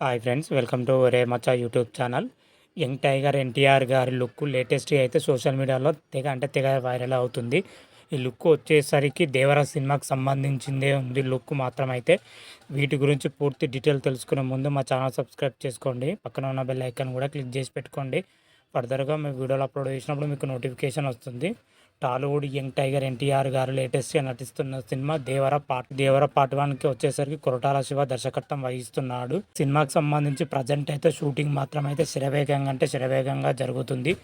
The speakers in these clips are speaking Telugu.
హాయ్ ఫ్రెండ్స్ వెల్కమ్ టు ఒరే మచ్చా YouTube channel young tiger NTR గారి లుక్ లేటెస్ట్ అయితే సోషల్ మీడియాలో తెగ అంటే తెగ వైరల్ అవుతుంది. ఈ లుక్ వచ్చేసరికి దేవర సినిమాకి సంబంధించిందే ఉంది లుక్ మాత్రం అయితే వీటి గురించి పూర్తి డీటెయిల్ తెలుసుకునే ముందు మా ఛానల్ సబ్స్క్రైబ్ చేసుకోండి. పక్కన ఉన్న బెల్ ఐకాన్ కూడా క్లిక్ చేసి పెట్టుకోండి. ఫర్దర్గా మీ వీడియోలు అప్లోడ్ చేసినప్పుడు మీకు నోటిఫికేషన్ వస్తుంది. టాలీవుడ్ యంగ్ టైగర్ ఎన్టీఆర్ గారు లేటెస్ట్గా నటిస్తున్న సినిమా దేవర పార్ట్ దేవర పార్ట్ వన్కి వచ్చేసరికి కొరటాల శివ దర్శకత్వం వహిస్తున్నాడు. సినిమాకి సంబంధించి ప్రజెంట్ అయితే షూటింగ్ మాత్రం అయితే శరవేగంగా అంటే శరవేగంగా జరుగుతుంది.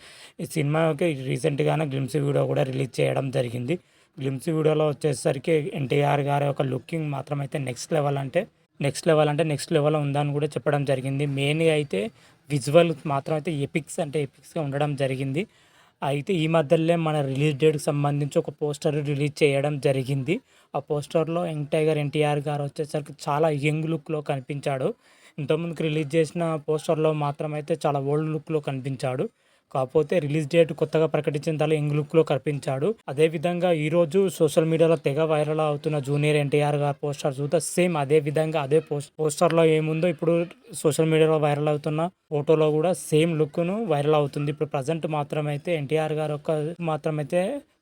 ఈ సినిమాకి రీసెంట్గానే గ్లిమ్స్ వీడియో కూడా రిలీజ్ చేయడం జరిగింది. గ్లిమ్స్ వీడియోలో వచ్చేసరికి ఎన్టీఆర్ గారి యొక్క లుకింగ్ మాత్రం అయితే నెక్స్ట్ లెవెల్ అంటే నెక్స్ట్ లెవెల్ అంటే నెక్స్ట్ లెవెల్ ఉందని కూడా చెప్పడం జరిగింది. మెయిన్గా అయితే విజువల్ మాత్రం అయితే ఎపిక్స్ అంటే ఎపిక్స్గా ఉండడం జరిగింది. అయితే ఈ మధ్యలో మన రిలీజ్ డేట్కి సంబంధించి ఒక పోస్టర్ రిలీజ్ చేయడం జరిగింది. ఆ పోస్టర్లో యంగ్ టైగర్ ఎన్టీఆర్ గారు వచ్చేసరికి చాలా యంగ్ లుక్లో కనిపించాడు. ఇంతకుముందుకు రిలీజ్ చేసిన పోస్టర్లో మాత్రం అయితే చాలా ఓల్డ్ లుక్లో కనిపించాడు. కాకపోతే రిలీజ్ డేట్ కొత్తగా ప్రకటించిన తల యంగ్ లుక్లో కనిపించాడు. అదేవిధంగా ఈరోజు సోషల్ మీడియాలో తెగ వైరల్ అవుతున్న జూనియర్ ఎన్టీఆర్ గారు పోస్టర్ చూస్తే సేమ్ అదే విధంగా అదే పోస్ట్ పోస్టర్లో ఏముందో ఇప్పుడు సోషల్ మీడియాలో వైరల్ అవుతున్న ఫోటోలో కూడా సేమ్ లుక్ను వైరల్ అవుతుంది. ఇప్పుడు ప్రజెంట్ మాత్రమైతే ఎన్టీఆర్ గారు ఒక మాత్రమైతే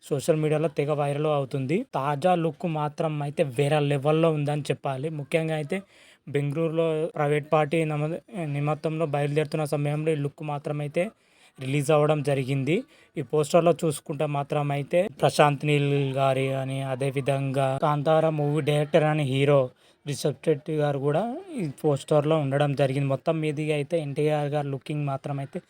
సోషల్ మీడియాలో తెగ వైరల్ అవుతుంది. తాజా లుక్ మాత్రం అయితే వేరే లెవెల్లో ఉందని చెప్పాలి. ముఖ్యంగా అయితే బెంగళూరులో ప్రైవేట్ పార్టీ నమ నిమిత్తంలో బయలుదేరుతున్న సమయంలో ఈ లుక్ మాత్రమైతే రిలీజ్ అవ్వడం జరిగింది. ఈ పోస్టర్లో చూసుకుంటే మాత్రం అయితే ప్రశాంత్ నీల్ గారి అని అదేవిధంగా కాంతార మూవీ డైరెక్టర్ అని హీరో రిషబ్ శెట్టి గారు కూడా ఈ పోస్టర్లో ఉండడం జరిగింది. మొత్తం మీదిగా అయితే ఎన్టీఆర్ గారు లుకింగ్ మాత్రం అయితే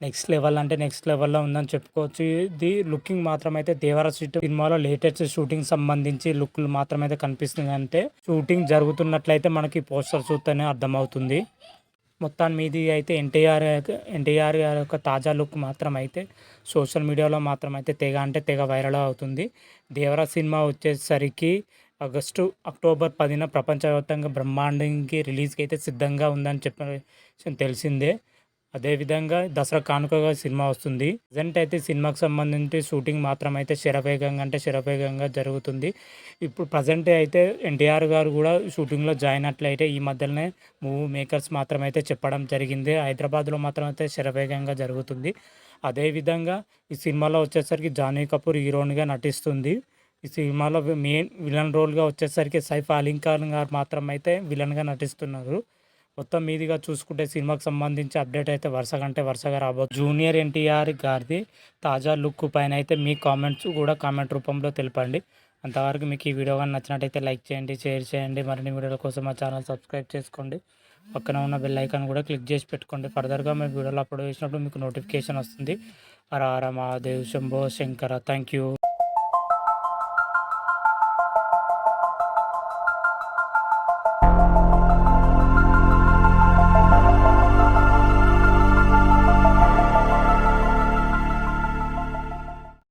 నెక్స్ట్ లెవెల్ అంటే నెక్స్ట్ లెవెల్లో ఉందని చెప్పుకోవచ్చు. ఇది లుకింగ్ మాత్రం అయితే దేవర సిటీ సినిమాలో లేటెస్ట్ షూటింగ్ సంబంధించి లుక్లు మాత్రమైతే కనిపిస్తుంది అంటే షూటింగ్ జరుగుతున్నట్లయితే మనకి పోస్టర్ చూస్తేనే అర్థమవుతుంది. మొత్తాన్ని మీది అయితే ఎన్టీఆర్ ఎన్టీఆర్ గారి యొక్క తాజా లుక్ మాత్రం అయితే సోషల్ మీడియాలో మాత్రం అయితే తెగ అంటే తెగ వైరల్ అవుతుంది. దేవరా సినిమా వచ్చేసరికి ఆగస్టు అక్టోబర్ పదిన ప్రపంచవ్యాప్తంగా బ్రహ్మాండంకి రిలీజ్కి అయితే సిద్ధంగా ఉందని చెప్పి తెలిసిందే. అదేవిధంగా దసరా కానుకగా సినిమా వస్తుంది. ప్రజెంట్ అయితే సినిమాకి సంబంధించి షూటింగ్ మాత్రం అయితే శరవేగంగా అంటే శరవేగంగా జరుగుతుంది. ఇప్పుడు ప్రజెంట్ అయితే ఎన్టీఆర్ గారు కూడా షూటింగ్లో జాయిన్ అట్లయితే ఈ మధ్యలోనే మూవీ మేకర్స్ మాత్రం అయితే చెప్పడం జరిగింది. హైదరాబాద్లో మాత్రం అయితే శరవేగంగా జరుగుతుంది. అదేవిధంగా ఈ సినిమాలో వచ్చేసరికి జానీ కపూర్ హీరోయిన్గా నటిస్తుంది. ఈ సినిమాలో మెయిన్ విలన్ రోల్గా వచ్చేసరికి సైఫ్ అలీం ఖాన్ గారు మాత్రం అయితే విలన్గా నటిస్తున్నారు. మొత్తం మీదిగా చూసుకుంటే సినిమాకి సంబంధించి అప్డేట్ అయితే వరుసగా అంటే వరుసగా రాబోతుంది జూనియర్ ఎన్టీఆర్ గారిది తాజా లుక్ పైన అయితే మీ కామెంట్స్ కూడా కామెంట్ రూపంలో తెలపండి. అంతవరకు మీకు ఈ వీడియో కానీ నచ్చినట్టయితే లైక్ చేయండి షేర్ చేయండి మరిన్ని వీడియోల కోసం మా ఛానల్ సబ్స్క్రైబ్ చేసుకోండి. పక్కన ఉన్న బెల్ ఐకాన్ కూడా క్లిక్ చేసి పెట్టుకోండి. ఫర్దర్గా మేము వీడియోలు అప్లోడ్ చేసినప్పుడు మీకు నోటిఫికేషన్ వస్తుంది. హర హర మహాదేవ్ శంభో శంకర. Thank you.